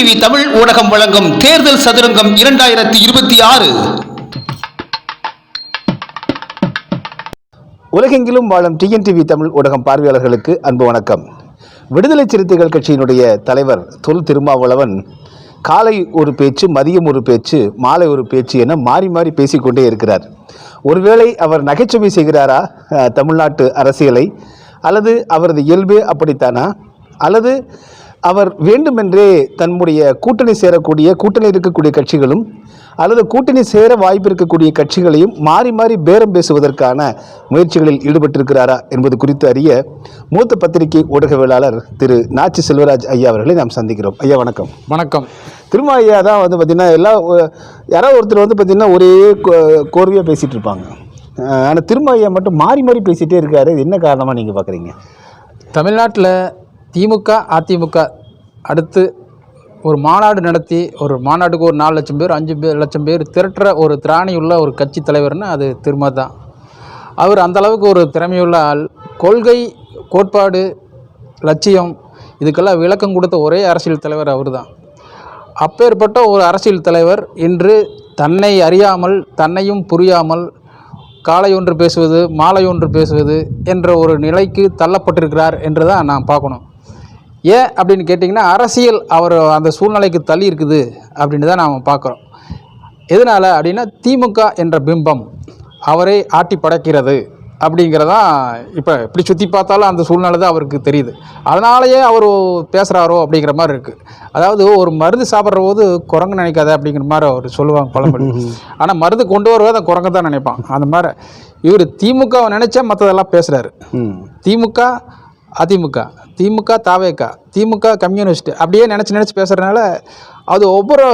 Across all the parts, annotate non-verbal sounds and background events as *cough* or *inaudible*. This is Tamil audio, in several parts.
டிவி தமிழ் ஊடகம் வழங்கும் தேர்தல் சதுரங்கம் இரண்டாயிரத்தி இருபத்தி ஆறு. உலகெங்கிலும் வாழும் டிஎன்டிவி தமிழ் ஊடகம் பார்வையாளர்களுக்கு அன்பு வணக்கம். விடுதலை சிறுத்தைகள் கட்சியினுடைய தலைவர் தொல் திருமாவளவன் காலை ஒரு பேச்சு மதியம் ஒரு பேச்சு மாலை ஒரு பேச்சு என மாறி மாறி பேசிக்கொண்டே இருக்கிறார். ஒருவேளை அவர் நகைச்சுவை செய்கிறாரா தமிழ்நாட்டு அரசியலை? அல்லது அவரது இயல்பு அப்படித்தானா? அல்லது அவர் வேண்டுமென்றே தன்னுடைய கூட்டணி சேரக்கூடிய கூட்டணி இருக்கக்கூடிய கட்சிகளும் அல்லது கூட்டணி சேர வாய்ப்பு இருக்கக்கூடிய கட்சிகளையும் மாறி மாறி பேரம் பேசுவதற்கான முயற்சிகளில் ஈடுபட்டிருக்கிறாரா என்பது குறித்து அறிய மூத்த பத்திரிகை ஊடகவியலாளர் திரு நாச்சி செல்வராஜ் ஐயா அவர்களை நாம் சந்திக்கிறோம். ஐயா வணக்கம். வணக்கம். திரும்ப ஐயா தான் வந்து பார்த்திங்கன்னா எல்லா யாராவது ஒருத்தர் வந்து பார்த்திங்கன்னா ஒரே கோர்வையாக பேசிகிட்டு இருப்பாங்க. ஆனால் திரும்ப ஐயா மட்டும் மாறி மாறி பேசிகிட்டே இருக்காரு. என்ன காரணமாக நீங்கள் பார்க்குறீங்க தமிழ்நாட்டில் திமுக அதிமுக அடுத்து ஒரு மாநாடு நடத்தி ஒரு மாநாட்டுக்கு ஒரு நாலு லட்சம் பேர் அஞ்சு பேர் லட்சம் பேர் திரட்டுற ஒரு திராணியுள்ள ஒரு கட்சி தலைவர்னால் அது திருமா தான். அவர் அந்த அளவுக்கு ஒரு திறமையுள்ள ஆள். கொள்கை கோட்பாடு லட்சியம் இதுக்கெல்லாம் விளக்கம் கொடுத்த ஒரே அரசியல் தலைவர் அவர் தான். அப்பேற்பட்ட ஒரு அரசியல் தலைவர் இன்று தன்னை அறியாமல் தன்னையும் புரியாமல் காலை ஒன்று பேசுவது மாலை ஒன்று பேசுவது என்ற ஒரு நிலைக்கு தள்ளப்பட்டிருக்கிறார் என்று தான் நான் பார்க்கணும். ஏன் அப்படின்னு கேட்டிங்கன்னா அரசியல் அவர் அந்த சூழ்நிலைக்கு தள்ளி இருக்குது அப்படின்னு தான் நாம் பார்க்குறோம். எதனால் அப்படின்னா திமுக என்ற பிம்பம் அவரை ஆட்டி படைக்கிறது அப்படிங்கிறதான் இப்போ இப்படி சுற்றி பார்த்தாலும் அந்த சூழ்நிலை தான் அவருக்கு தெரியுது. அதனாலேயே அவர் பேசுகிறாரோ அப்படிங்கிற மாதிரி இருக்குது அதாவது ஒரு மருந்து சாப்பிட்ற போது குரங்கு நினைக்காத அப்படிங்கிற மாதிரி அவர் சொல்லுவாங்க பழமொழி. *laughs* ஆனால் மருந்து கொண்டு வருவது அந்த குரங்கு தான் நினைப்பான். அந்த மாதிரி இவர் திமுகவை நினச்சா மற்றதெல்லாம் பேசுகிறாரு திமுக அதிமுக. திமுக தாவேக்கா. திமுக கம்யூனிஸ்ட். அப்படியே நினச்சி நினச்சி பேசுகிறனால அது ஒவ்வொரு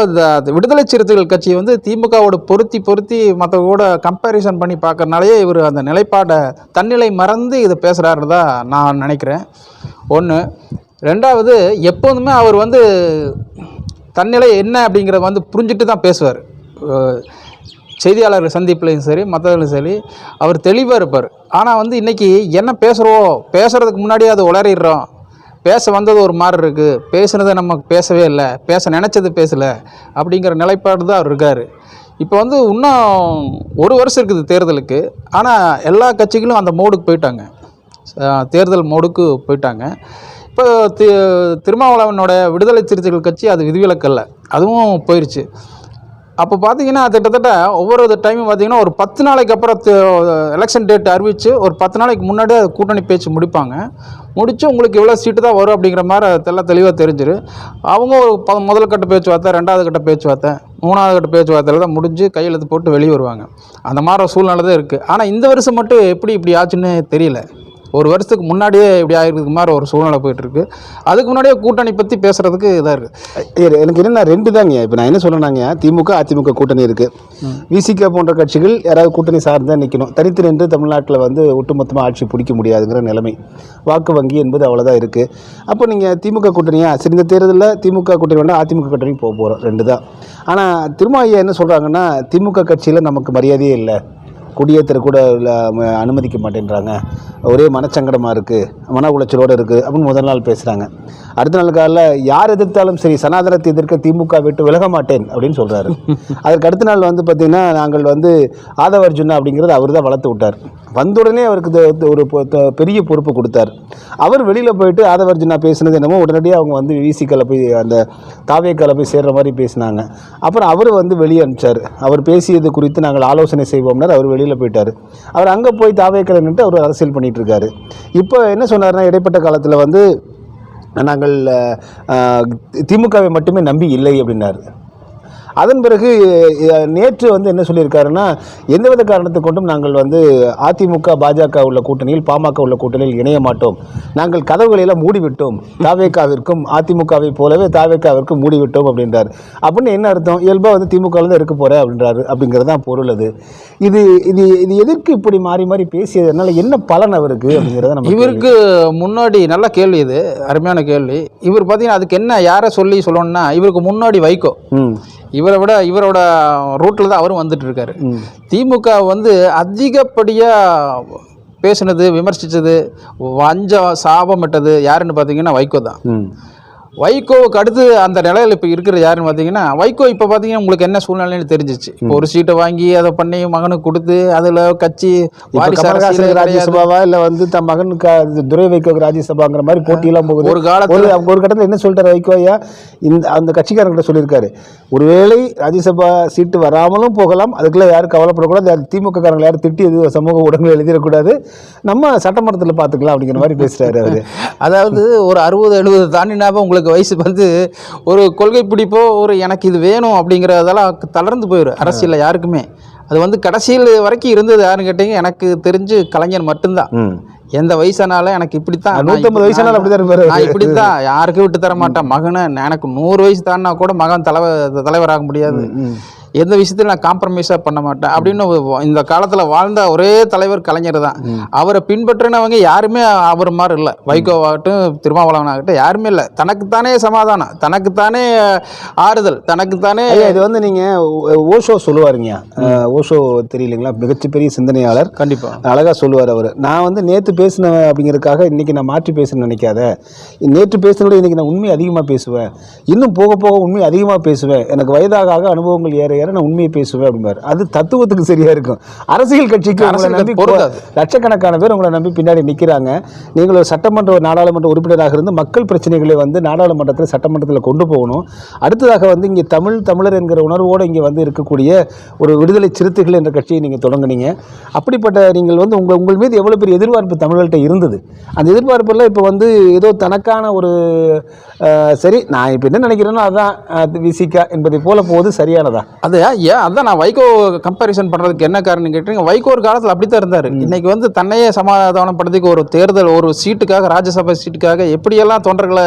விடுதலை சிறுத்தைகள் கட்சி வந்து திமுகவோட பொருத்தி பொருத்தி மற்றவோட கம்பேரிசன் பண்ணி பார்க்கறனாலேயே இவர் அந்த நிலைப்பாடை தன்னிலை மறந்து இதை பேசுகிறாரு தான் நான் நினைக்கிறேன். ஒன்று ரெண்டாவது எப்போதுமே அவர் வந்து தன்னிலை என்ன அப்படிங்கிறத வந்து புரிஞ்சுட்டு தான் பேசுவார். செய்தியாளர் சந்திப்புலையும் சரி மற்றதுலையும் சரி அவர் தெளிவாக இருப்பார். ஆனால் வந்து இன்றைக்கி என்ன பேசுகிறோம் பேசுகிறதுக்கு முன்னாடியே அது உளறிடுறோம். பேச வந்தது ஒரு மாதிரி இருக்குது பேசுனதை நம்ம பேசவே இல்லை. பேச நினச்சது பேசலை. அப்படிங்கிற நிலைப்பாடு தான் அவர் இருக்கார். இப்போ வந்து இன்னும் ஒரு வருஷம் இருக்குது தேர்தலுக்கு. ஆனால் எல்லா கட்சிகளும் அந்த மோடுக்கு போயிட்டாங்க. தேர்தல் மோடுக்கு போயிட்டாங்க. இப்போ தி திருமாவளவனோட விடுதலை சிறுத்தைகள் கட்சி அது விதிவிலக்கல்ல அதுவும் போயிடுச்சு அப்போ பார்த்தீங்கன்னா கிட்டத்தட்ட ஒவ்வொரு டைமும் பார்த்தீங்கன்னா ஒரு பத்து நாளைக்கு அப்புறம் எலெக்ஷன் டேட் அறிவித்து ஒரு பத்து நாளைக்கு முன்னாடியே கூட்டணி பேச்சு முடிப்பாங்க. முடித்து உங்களுக்கு இவ்வளோ சீட்டு தான் வரும் அப்படிங்கிற மாதிரி தெல்ல தெளிவாக தெரிஞ்சிரு. அவங்க ஒரு ப முதல் கட்ட பேச்சுவார்த்தை ரெண்டாவது கட்ட பேச்சுவார்த்தை மூணாவது கட்ட பேச்சுவார்த்தையில் தான் முடிஞ்சு கையெழுத்து போட்டு வெளியே வருவாங்க அந்த மாதிரி சூழ்நிலை தான் இருக்குது ஆனால் இந்த வருஷம் மட்டும் எப்படி இப்படி ஆச்சுன்னு தெரியல. ஒரு வருஷத்துக்கு முன்னாடியே இப்படி ஆகிருக்கு மாதிரி ஒரு சூழ்நிலை போயிட்டுருக்கு. அதுக்கு முன்னாடியே கூட்டணி பற்றி பேசுகிறதுக்கு இதாக இருக்குது எனக்கு என்னென்ன ரெண்டு தாங்க. இப்போ நான் என்ன சொல்கிறேன்னாங்க திமுக அதிமுக கூட்டணி இருக்குது விசிக போன்ற கட்சிகள் யாராவது கூட்டணி சார்ந்து தான் நிற்கணும் தனித்து நின்று தமிழ்நாட்டில் வந்து ஒட்டுமொத்தமாக ஆட்சி பிடிக்க முடியாதுங்கிற நிலைமை. வாக்கு வங்கி என்பது அவ்வளோதான் இருக்குது அப்போ நீங்கள் திமுக கூட்டணியா? சரி இந்த தேர்தலில் திமுக கூட்டணி வேண்டாம் அதிமுக கூட்டணி போக போகிறோம் ரெண்டு தான். ஆனால் திரும்ப ஐயா என்ன சொல்கிறாங்கன்னா திமுக கட்சியில் நமக்கு மரியாதையே இல்லை. குடியேற்ற கூட அனுமதிக்க மாட்டேன்றாங்க. ஒரே மனச்சங்கடமாக இருக்குது மன உளைச்சலோடு இருக்குது அப்படின்னு முதல் நாள் பேசுகிறாங்க அடுத்த நாள் காலையில் யார் எதிர்த்தாலும் சரி சனாதனத்தை எதிர்க்க திமுக விட்டு விலக மாட்டேன் அப்படின்னு சொல்கிறாரு *laughs* அதற்கு அடுத்த நாள் வந்து பார்த்திங்கன்னா நாங்கள் வந்து ஆதவ அர்ஜுனா அப்படிங்கிறது அவர் தான் வளர்த்து விட்டார். வந்தவுடனே அவருக்கு ஒரு பொ- பெரிய பொறுப்பு கொடுத்தார். அவர் வெளியில் போயிட்டு ஆதவர்ஜினா பேசினது என்னமோ உடனடியாக அவங்க வந்து விசிக்கல போய் அந்த தாவேக்கால போய் சேர்ற மாதிரி பேசினாங்க. அப்புறம் அவர் வந்து வெளியே அனுப்பிச்சார். அவர் பேசியது குறித்து நாங்கள் ஆலோசனை செய்வோம்னார் அவர் வெளியில் போயிட்டார். அவர் அங்கே போய் தாவேக்கல நின்று அவர் அரசியல் பண்ணிட்டு இருக்காரு. இப்போ என்ன சொன்னார்னா இடைப்பட்ட காலத்தில் வந்து நாங்கள் திமுகவை மட்டுமே நம்பி இல்லை அப்படின்னாரு. அதன் பிறகு நேற்று வந்து என்ன சொல்லியிருக்காருன்னா எந்தவித காரணத்தை கொண்டும் நாங்கள் வந்து அதிமுக பாஜக உள்ள கூட்டணியில் பாமக உள்ள கூட்டணியில் இணைய மாட்டோம். நாங்கள் கதவுகளை எல்லாம் மூடிவிட்டோம். தாவேக்காவிற்கும் அதிமுகவை போலவே தாவேக்காவிற்கும் மூடிவிட்டோம் அப்படின்றார். அப்படின்னு என்ன அர்த்தம்? இயல்பாக வந்து திமுகவில் தான் இருக்க போகிறேன் அப்படின்றாரு. அப்படிங்கிறது தான் பொருள் அது. இது இது இது எதற்கு இப்படி மாறி மாறி பேசியதுனால என்ன பலன் அவருக்கு அப்படிங்கிறத நம்ம இவருக்கு முன்னாடி நல்ல கேள்வி இது. அருமையான கேள்வி. இவர் பார்த்தீங்கன்னா அதுக்கு என்ன யாரை சொல்லி சொல்லணும்னா இவருக்கு முன்னாடி வைகோ. இவரை விட இவரோட ரூட்டில் தான் அவரும் வந்துட்டு இருக்காரு திமுக வந்து அதிகப்படியாக பேசுனது விமர்சித்தது வஞ்சம் சாபமிட்டது யாருன்னு பார்த்தீங்கன்னா வைகோ தான். வைகோவுக்கு அடுத்து அந்த நிலையில் இப்போ இருக்கிற யாருன்னு பார்த்தீங்கன்னா வைகோ இப்போ பார்த்தீங்கன்னா உங்களுக்கு என்ன சூழ்நிலைன்னு தெரிஞ்சிச்சு. இப்போ ஒரு சீட்டை வாங்கி அதை பண்ணி மகனுக்கு கொடுத்து அதில் கட்சி. ராஜ்யசபாவா இல்ல வந்து தன் மகனுக்கு துரை வைக்கோக்கு ராஜ்யசபாங்கிற மாதிரி போட்டியெல்லாம் போகுது. ஒரு காலத்துல- ஒரு அவங்க ஒரு கட்டத்தில் என்ன சொல்லிட்டாரு வைகோ ஐயா? இந்த அந்த கட்சிக்காரங்கிட்ட சொல்லியிருக்காரு. ஒருவேளை ராஜ்யசபா சீட்டு வராமலும் போகலாம் அதுக்குள்ள யாரும் கவலைப்படக்கூடாது. திமுக காரங்களை யாரும் திட்டி எதுவும் சமூக ஊடகங்கள் எழுதிடக்கூடாது. நம்ம சட்டமன்றத்தில் பார்த்துக்கலாம் அப்படிங்கிற மாதிரி பேசுறாரு அவரு. *laughs* அதாவது ஒரு அறுபது எழுபது தாண்டினாவே உங்களுக்கு வயசு வந்து ஒரு கொள்கை பிடிப்போ ஒரு எனக்கு இது வேணும் அப்படிங்கிறதெல்லாம் தளர்ந்து போயிடும் அரசியலில் யாருக்குமே. அது வந்து கடைசியில் வரைக்கும் இருந்தது யாருன்னு கேட்டீங்க? எனக்கு தெரிஞ்சு கலைஞர் மட்டும்தான். எந்த வயசானாலும் எனக்கு இப்படித்தான். நூற்றம்பது வயசானாலும் அப்படிதான் இருப்பாரு. நான் இப்படித்தான். யாருக்கும் விட்டு தர மாட்டேன். மகனை எனக்கு நூறு வயசு தாண்டினா கூட மகன் தலைவர் தலைவராக முடியாது. எந்த விஷயத்திலும் நான் காம்ப்ரமைஸாக பண்ண மாட்டேன். அப்படின்னு இந்த காலத்தில் வாழ்ந்த ஒரே தலைவர் கலைஞர் தான். அவரை பின்பற்றினவங்க யாருமே அவர் மாதிரி இல்லை. வைகோவாகட்டும் திருமாவளவன் ஆகட்டும் யாருமே இல்லை. தனக்குத்தானே சமாதானம். தனக்குத்தானே ஆறுதல். தனக்குத்தானே இது வந்து நீங்க ஓ- ஓஷோ சொல்லுவாருங்க. ஓஷோ தெரியலைங்களா? மிகச்சிப்பெரிய சிந்தனையாளர். கண்டிப்பாக அழகா சொல்லுவார் அவர். நான் வந்து நேற்று பேசினேன் அப்படிங்கிறதுக்காக இன்னைக்கு நான் மாற்றி பேசணும்னு நினைக்காத. நேற்று பேசினோட இன்னைக்கு நான் உண்மை அதிகமாக பேசுவேன். இன்னும் போக போக உண்மை அதிகமாக பேசுவேன். எனக்கு வயதாக அனுபவங்கள் ஏற ஏற நான் உண்மையை பேசுவேன் அப்படிம்பாரு. அது தத்துவத்துக்கு சரியா இருக்கும். அரசியல் கட்சிக்கு உங்களை நம்பி. லட்சக்கணக்கான பேர் உங்களை நம்பி பின்னாடி நிற்கிறாங்க நீங்கள் ஒரு சட்டமன்ற நாடாளுமன்ற உறுப்பினராக இருந்து மக்கள் பிரச்சனைகளை வந்து நாடாளுமன்றத்தில் சட்டமன்றத்தில் கொண்டு போகணும். அடுத்ததாக வந்து இங்கே தமிழ் தமிழர் என்கிற உணர்வோடு இங்கே வந்து இருக்கக்கூடிய ஒரு விடுதலை சிறுத்தைகள் என்ற கட்சியை நீங்கள் தொடங்குனீங்க. அப்படிப்பட்ட நீங்கள் வந்து உங்கள் உங்கள் மீது எவ்வளோ பெரிய எதிர்பார்ப்பு தமிழர்கள்ட்ட இருந்தது? அந்த எதிர்பார்ப்பெல்லாம் இப்போ வந்து ஏதோ தனக்கான ஒரு சரி நான் இப்போ என்ன நினைக்கிறேனோ அதான் விசிகா என்பதை போல போவது சரியானதா? அது ஏன் அதான் நான் வைகோ கம்பேரிசன் பண்ணுறதுக்கு என்ன காரணம் கேட்டீங்க வைகோ ஒரு காலத்தில் அப்படி தான் இருந்தார் இன்னைக்கு வந்து தன்னையே சமாதானப்படுத்திக்க ஒரு தேர்தல் ஒரு சீட்டுக்காக ராஜ்யசபா சீட்டுக்காக எப்படியெல்லாம் தொண்டர்களை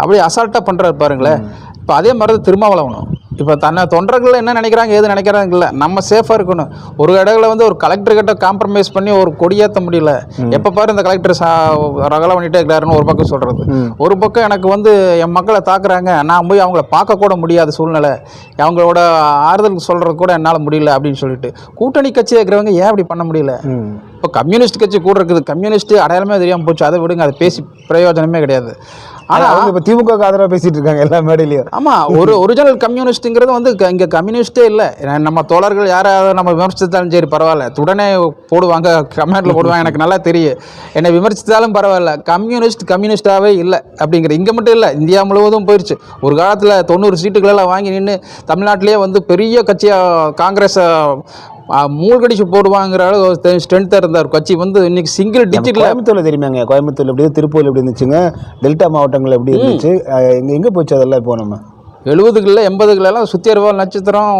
அப்படியே அசால்ட்டாக பண்ணுறாரு பாருங்களேன். இப்போ அதே மாதிரி தான் திருமாவளவனும். இப்போ தன்னை தொண்டர்கள் என்ன நினைக்கிறாங்க ஏது நினைக்கிறாங்க இல்லை. நம்ம சேஃபாக இருக்கணும். ஒரு இடத்துல வந்து ஒரு கலெக்டர் கிட்ட காம்ப்ரமைஸ் பண்ணி ஒரு கொடியேற்ற முடியல. எப்போ பாரு இந்த கலெக்டர் சா ரகலை பண்ணிட்டே இருக்கிறாருன்னு ஒரு பக்கம் சொல்கிறது ஒரு பக்கம் எனக்கு வந்து என் மக்களை தாக்குறாங்க. நான் போய் அவங்கள பார்க்க கூட முடியாத சூழ்நிலை. அவங்களோட ஆறுதல் சொல்கிறது கூட என்னால் முடியல அப்படின்னு சொல்லிட்டு. கூட்டணி கட்சி இருக்கிறவங்க ஏன் அப்படி பண்ண முடியல? இப்போ கம்யூனிஸ்ட் கட்சி கூட இருக்குது. கம்யூனிஸ்ட் அடையாளமே தெரியாமல் போச்சு. அதை விடுங்க. அதை பேசி பிரயோஜனமே கிடையாது. ஆனால் இப்போ திமுக ஆதரவாக பேசிட்டு இருக்காங்க எல்லா மேடையிலையும். ஆமாம் ஒரு *laughs* ஒரிஜினல் கம்யூனிஸ்ட்டுங்கிறது வந்து இங்கே கம்யூனிஸ்டே இல்லை. நம்ம தோழர்கள் யாராவது நம்ம விமர்சித்தாலும் சரி பரவாயில்ல. உடனே போடுவாங்க கமெண்ட்டில் போடுவாங்க எனக்கு நல்லா தெரியும். என்னை விமர்சித்தாலும் பரவாயில்ல. கம்யூனிஸ்ட் கம்யூனிஸ்டாகவே இல்லை அப்படிங்கிற இங்கே மட்டும் இல்லை இந்தியா முழுவதும் போயிடுச்சு ஒரு காலத்தில் தொண்ணூறு சீட்டுகளெல்லாம் வாங்கி நின்று தமிழ்நாட்டிலே வந்து பெரிய கட்சியாக காங்கிரஸை மூழ்கடிச்சு போடுவாங்கிற அளவு ஸ்ட்ரென்த்தாக இருந்தார். கட்சி வந்து இன்னைக்கு சிங்கிள் டிஜிட்டில் கோயம்புத்தூர்ல தெரியுமாங்க? கோயம்புத்தூர்ல எப்படி திருப்பூர்ல எப்படி இருந்துச்சுங்க? டெல்டா மாவட்டங்கள் எப்படி இருந்துச்சு? எங்க எங்க போச்சு அதெல்லாம் இப்போ நம்ம? எழுபதுகளில் எண்பதுகளெல்லாம் சுத்தி அருவாள் நட்சத்திரம்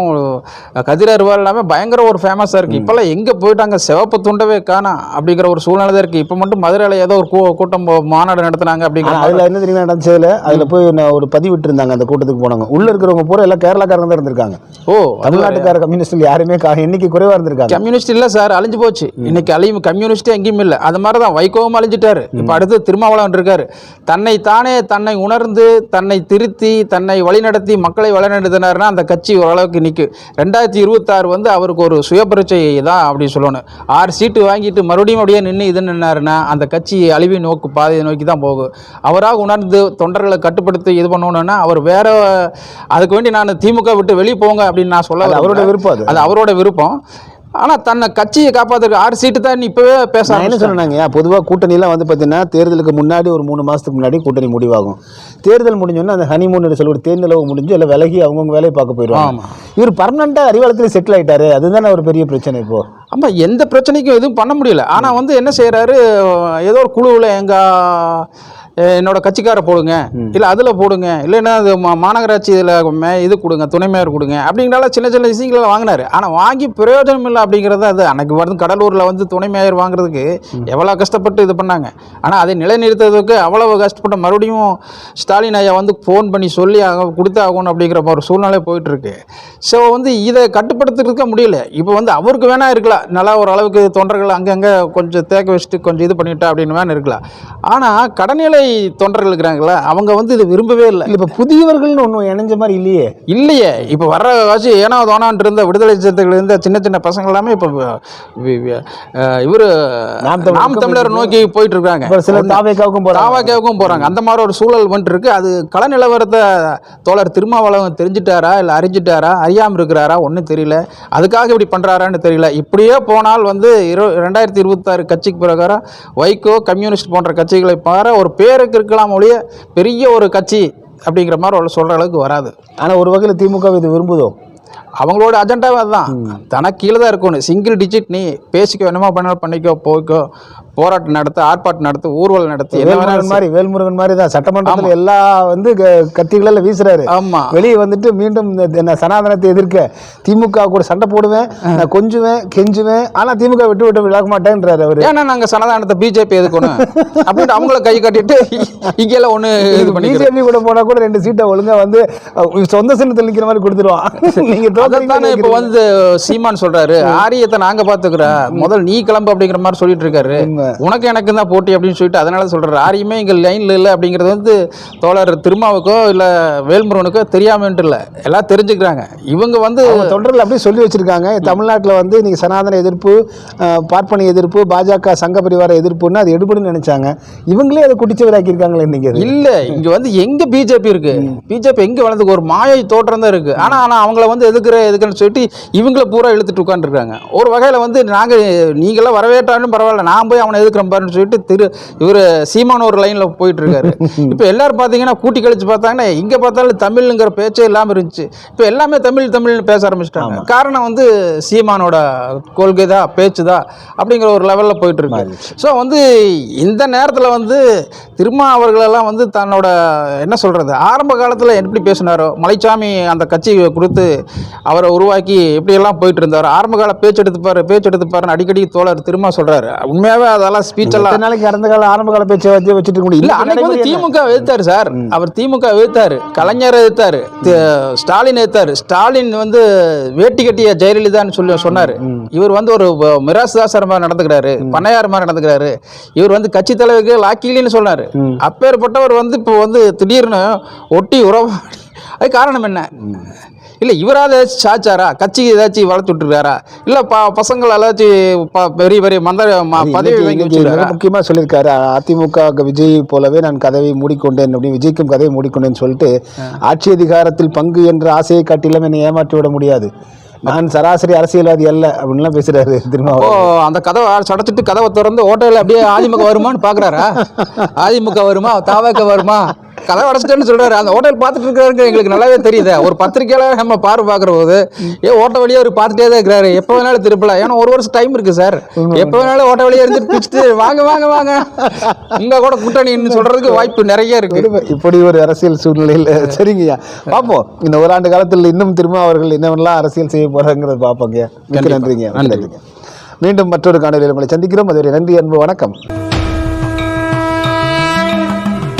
கதிர் அருவாள் எல்லாமே பயங்கர ஒரு ஃபேமஸாக இருக்குது இப்போல்லாம் எங்கே போயிட்டாங்க? சிவப்பு துண்டவே காணோம் அப்படிங்கிற ஒரு சூழ்நிலை தான் இருக்குது இப்போ மட்டும் மதுரையில் ஏதோ ஒரு கூட்டம் மாநாடு நடத்துனாங்க அப்படிங்கிற. அதுல என்ன தெரியுமா நடந்துச்சதுல அதுல போய் ஒரு பதிவிட்டு இருந்தாங்க அந்த கூட்டத்துக்கு போனாங்க உள்ள இருக்கிறவங்க பூரா எல்லாம் கேரளாக்காரங்க தான் இருந்திருக்காங்க. ஓ தமிழ்நாட்டுக்கார கம்யூனிஸ்ட்ல யாருமே கா- எண்ணிக்கை குறைவா இருந்திருக்காங்க. கம்யூனிஸ்ட் இல்லை சார் அழிஞ்சு போச்சு. இன்னைக்கு அழியும் கம்யூனிஸ்டே எங்கேயும் இல்லை. அது மாதிரி தான் வைகோவும் அழிஞ்சிட்டாரு. இப்போ அடுத்து திருமாவளவன் இருக்காரு. தன்னை தானே தன்னை உணர்ந்து தன்னை திருத்தி தன்னை வழிநடத்தி மக்களை வழிநடத்தினாருன்னா அந்த கட்சி ஓரளவுக்கு நிற்கும் ரெண்டாயிரத்தி இருபத்தாறு வந்து அவருக்கு ஒரு சுயபரிச்சை தான் அப்படி சொல்லணும் ஆறு சீட்டு வாங்கிட்டு மறுபடியும் அப்படியே நின்று இது நின்னாருன்னா அந்த கட்சி அழிவை நோக்கு பாதையை நோக்கி தான் போகும் அவராக உணர்ந்து தொண்டர்களை கட்டுப்படுத்தி இது பண்ணணும்னா அவர் வேற அதுக்கு வேண்டி நான் திமுக விட்டு வெளியே போங்க அப்படின்னு நான் சொல்ல அவரோட. விருப்பம். அது அவரோட விருப்பம் ஆனால் தன்னை கட்சியை காப்பாற்றுறதுக்கு ஆறு சீட்டு தான் இப்போவே பேச என்ன. சொன்னாங்க பொதுவாக கூட்டணிலாம் வந்து பார்த்தீங்கன்னா தேர்தலுக்கு முன்னாடி ஒரு மூணு மாதத்துக்கு முன்னாடி கூட்டணி முடிவாகும். தேர்தல் முடிஞ்சோன்னா அந்த ஹனிமூன் சொல்ல ஒரு தேர்நிலவு முடிஞ்சு எல்லாம் விலகி அவங்கவுங்க வேலையை பார்க்க போயிடுவாங்க. இவர் பர்மனெண்ட்டாக அறிவாலயத்தில் செட்டில் ஆயிட்டாரு. அதுதானே ஒரு பெரிய பிரச்சனை இப்போ. ஆமா எந்த பிரச்சனைக்கும் எதுவும் பண்ண முடியல. ஆனால் வந்து என்ன செய்கிறாரு ஏதோ ஒரு குழுவில் எங்கள் என்னோட கட்சிக்கார போடுங்க. இல்லை அதில் போடுங்க. இல்லைன்னா அது மா மாநகராட்சி இதில் இது கொடுங்க துணை மேயர் கொடுங்க. அப்படிங்கிறனால சின்ன சின்ன விஷயங்களை வாங்கினாரு. ஆனால் வாங்கி பிரயோஜனம் இல்லை அப்படிங்கிறது அது அன்னைக்கு வந்து கடலூரில் வந்து துணை மேயர் வாங்குறதுக்கு எவ்வளோ கஷ்டப்பட்டு இது பண்ணாங்க. ஆனால் அதை நிலைநிறுத்துறதுக்கு அவ்வளவு கஷ்டப்பட்டு மறுபடியும் ஸ்டாலின் ஐயா வந்து ஃபோன் பண்ணி சொல்லி ஆக கொடுத்து ஆகணும் அப்படிங்கிற ஒரு சூழ்நிலை போயிட்டு இருக்கு ஸோ வந்து இதை கட்டுப்படுத்துறதுக்க முடியல. இப்போ வந்து அவருக்கு வேணா இருக்கலாம். நல்லா ஒரு அளவுக்கு தொண்டர்கள் அங்கங்கே கொஞ்சம் தேக்க வச்சுட்டு கொஞ்சம் இது பண்ணிட்டா அப்படின்னு வேணா இருக்கலாம். ஆனால் கடநிலை விஜய் தொண்டர்கள் இருக்கிறாங்களா அவங்க வந்து இதை விரும்பவே இல்லை. இப்ப புதியவர்கள்னு ஒன்றும் இணைஞ்ச மாதிரி இல்லையே. இல்லையே. இப்போ வர்ற காட்சி ஏனோ தோணான்ட்டு இருந்த விடுதலை சிறுத்தைகள் இருந்த சின்ன சின்ன பசங்க எல்லாமே இப்போ இவர் நாம் தமிழர் நோக்கி போயிட்டு இருக்காங்க சில தாவேக்காவுக்கும் தாவாக்காவுக்கும் போகிறாங்க அந்த மாதிரி ஒரு சூழல் வந்துட்டு இருக்கு. அது கள நிலவரத்தை தோழர் திருமாவளவன் தெரிஞ்சிட்டாரா இல்லை அறிஞ்சிட்டாரா அறியாமல் இருக்கிறாரா ஒன்றும் தெரியல. அதுக்காக இப்படி பண்ணுறாரான்னு தெரியல. இப்படியே போனால் வந்து இரு ரெண்டாயிரத்தி இருபத்தாறு கட்சிக்கு பிரகாரம் வைகோ கம்யூனிஸ்ட் போன்ற கட்சிகளை பார ஒரு பேருக்கு இருக்கலாம் ஒழிய பெரிய ஒரு கட்சி அப்படிங்கிற மாதிரி சொல்கிற அளவுக்கு வராது. ஆனால் ஒரு வகையில் திமுக இது விரும்புதோ? அவங்களோட அஜெண்டாவே அதுதான். தனக்கு கீழே தான் இருக்கணும். சிங்கிள் டிஜிட் நீ பேசிக்கோ என்னமோ பண்ணாலும் பண்ணிக்கோ போய்க்கோ போராட்டம் நடத்து ஆர்ப்பாட்டம் நடத்து ஊர்வலம் நடத்து என்ன வேல்முருகன் மாதிரி வேல்முருகன் மாதிரி தான். சட்டமன்றத்துல எல்லா வந்து க- கத்திகள வீசுறாரு. ஆமா. வெளியே வந்துட்டு மீண்டும் நான் சனாதனத்தை எதிர்க்க திமுக கூட சண்டை போடுவேன் நான் கொஞ்சுவேன் கெஞ்சுவேன். ஆனா திமுக விட்டு விட்டு விலக மாட்டேன்றாரு அவரு. ஏன்னா நாங்க சனதானத்தை பிஜேபி எதுக்கணும் அப்படின்ட்டு அவங்கள கை கட்டிட்டு இங்கெல்லாம் பண்ணிக்கிறோம் பிஜேபி கூட போனா கூட ரெண்டு சீட்டை ஒழுங்கா வந்து சொந்த சின்னத்தில் நிக்கிற மாதிரி கொடுத்துருவான். நீங்க அதைத்தானே இப்ப வந்து சீமான் சொல்றாரு ஆரியத்தை நாங்க பாத்துக்கிறோம். முதல் நீ கிளம்பு அப்படிங்கிற மாதிரி சொல்லிட்டு இருக்காரு. உனக்கு எனக்கு தான் போட்டி அப்படின்னு சொல்லிட்டு அதனால சொல்றாரு. ஆரியமே இங்க லைன்ல இல்ல அப்படிங்கிறது வந்து தோழர் திருமாவுக்கோ இல்ல வேல்முருகனுக்கோ தெரியாமன்ட்டு இல்ல. எல்லாம் தெரிஞ்சுக்கிறாங்க. இவங்க வந்து தொண்டர்கள் அப்படியே சொல்லி வச்சிருக்காங்க. தமிழ்நாட்டில் வந்து இன்னைக்கு சனாதன எதிர்ப்பு பார்ப்பன எதிர்ப்பு பாஜக சங்க பரிவார எதிர்ப்புன்னு அது எடுபடுன்னு நினைச்சாங்க. இவங்களே அதை குடிச்சவராக்கியிருக்காங்களே இன்னைக்கு. இல்ல இங்க வந்து எங்க பிஜேபி இருக்கு? பிஜேபி எங்க வளர்ந்துக்கு? ஒரு மாயை தோற்றம் தான் இருக்கு. ஆனா ஆனா அவங்கள வந்து எதுக்குற எதுக்குன்னு சொல்லிட்டு இவங்கள பூரா இழுத்துட்டு உட்காந்துருக்காங்க ஒரு வகையில வந்து நாங்க நீங்களாம் வரவேற்றாலும் பரவாயில்ல நான் போய் அவனை எதுக்குறேன் பாருன்னு சொல்லிட்டு திரு இவர் சீமான ஒரு லைன்ல போயிட்டு இருக்காரு *laughs* இப்போ எல்லாரும் பாத்தீங்கன்னா கூட்டி கழிச்சு பார்த்தாங்கன்னா எங்க பார்த்தாலும் தமிழ்ங்கிற பேச்சே இல்லாம இருந்துச்சு. இப்போ எல்லாமே தமிழ் தமிழ்னு பேச ஆரம்பிச்சிட்டாங்க. காரணம் வந்து சீமானோட கொள்கை தான் பேச்சு தான் அப்படிங்கிற ஒரு லெவலில் போயிட்டு இருக்கு ஸோ வந்து இந்த நேரத்தில் வந்து திருமா அவர்களெல்லாம் வந்து தன்னோட என்ன சொல்கிறது ஆரம்ப காலத்தில் எப்படி பேசினாரோ மலைச்சாமி அந்த கட்சியை கொடுத்து அவரை உருவாக்கி எப்படியெல்லாம் போயிட்டு இருந்தார் ஆரம்ப கால பேச்சு எடுத்துப்பாரு பேச்சு எடுத்துப்பாருன்னு அடிக்கடி தோழர் திரும்ப சொல்கிறாரு உண்மையாகவே அதெல்லாம் ஸ்பீச் எல்லாம் நாளைக்கு கடந்த கால ஆரம்ப கால பேச்சை வச்சு வச்சுட்டு முடியும் இல்ல அன்னைக்கு வந்து? திமுக எதிர்த்தாரு சார். அவர் திமுக எதிர்த்தாரு கலைஞர் எதிர்த்தாரு ஸ்டாலின் எதிர்த்தாரு. ஸ்டாலின் வந்து வேட்டி கட்டிய ஜெயலலிதான்னு சொல்லி சொன்னாரு. இவர் வந்து ஒரு மிராசுதாசர் மாதிரி நடந்துக்கிறாரு பண்ணையார் மாதிரி நடந்துக்கிறாரு. இவர் வந்து கட்சி தலைவருக்கு லாக்கிலின்னு சொன்னாரு. அப்பேற்பட்டவர் வந்து இப்போ வந்து திடீர்னு ஒட்டி உறவு அது காரணம் என்ன? இல்லை இவராத ஏதாச்சும் சாச்சாரா? கட்சிக்கு ஏதாச்சும் வளர்த்து விட்டுருக்காரா? இல்லை ப பசங்கள் ஏதாச்சும் பெரிய பெரிய மந்திர பதவி இன்னைக்கு- வாங்கி இன்னைக்கு வச்சுருக்காரா? மிக முக்கியமா சொல்லியிருக்காரு. அதிமுக விஜய் போலவே நான் கதவை மூடிக்கொண்டேன் அப்படி விஜய்க்கும் கதவை மூடிக்கொண்டேன்னு சொல்லிட்டு ஆட்சி அதிகாரத்தில் பங்கு என்ற ஆசையை காட்டிலும் என்னை ஏமாற்றி விட முடியாது. நான் சராசரி அரசியல்வாதி அல்ல அப்படின்லாம் பேசுறாரு திரும்ப ஓ அந்த கதவை சடைச்சிட்டு கதவை திறந்து ஹோட்டலில் அப்படியே அதிமுக வருமான்னு பார்க்குறாரா *laughs* அதிமுக வருமா? தாவக வருமா? கதவை அடைச்சிட்டேன்னு சொல்றாரு. அந்த ஹோட்டல் பார்த்துட்டு இருக்காருங்க எங்களுக்கு நல்லாவே தெரியுது. ஒரு பத்திரிக்கையாளர் நம்ம பார்வை பார்க்குற போது ஏ ஓட்ட வழியா அவர் பார்த்துட்டே தான் இருக்கிறாரு. எப்போ வேணாலும் திருப்பலாம். ஏன்னா ஒரு வருஷம் டைம் இருக்கு சார். எப்போ வேணாலும் ஓட்ட வழியா இருந்துட்டு பிடிச்சிட்டு வாங்க வாங்க வாங்க. உங்க கூட கூட்டணின்னு சொல்றதுக்கு வாய்ப்பு நிறைய இருக்கு. இப்படி ஒரு அரசியல் சூழ்நிலையில் சரிங்கய்யா. பார்ப்போம் இந்த ஓராண்டு காலத்தில் இன்னும் திரும்ப அவர்கள் என்னவெல்லாம் அரசியல் செய்ய போறாங்கிறத பார்ப்போங்க நன்றிங்க. நன்றிங்க. மீண்டும் மற்றொரு காணொலியில் உங்களை சந்திக்கிறோம். அதுவரை நன்றி அன்பு வணக்கம்.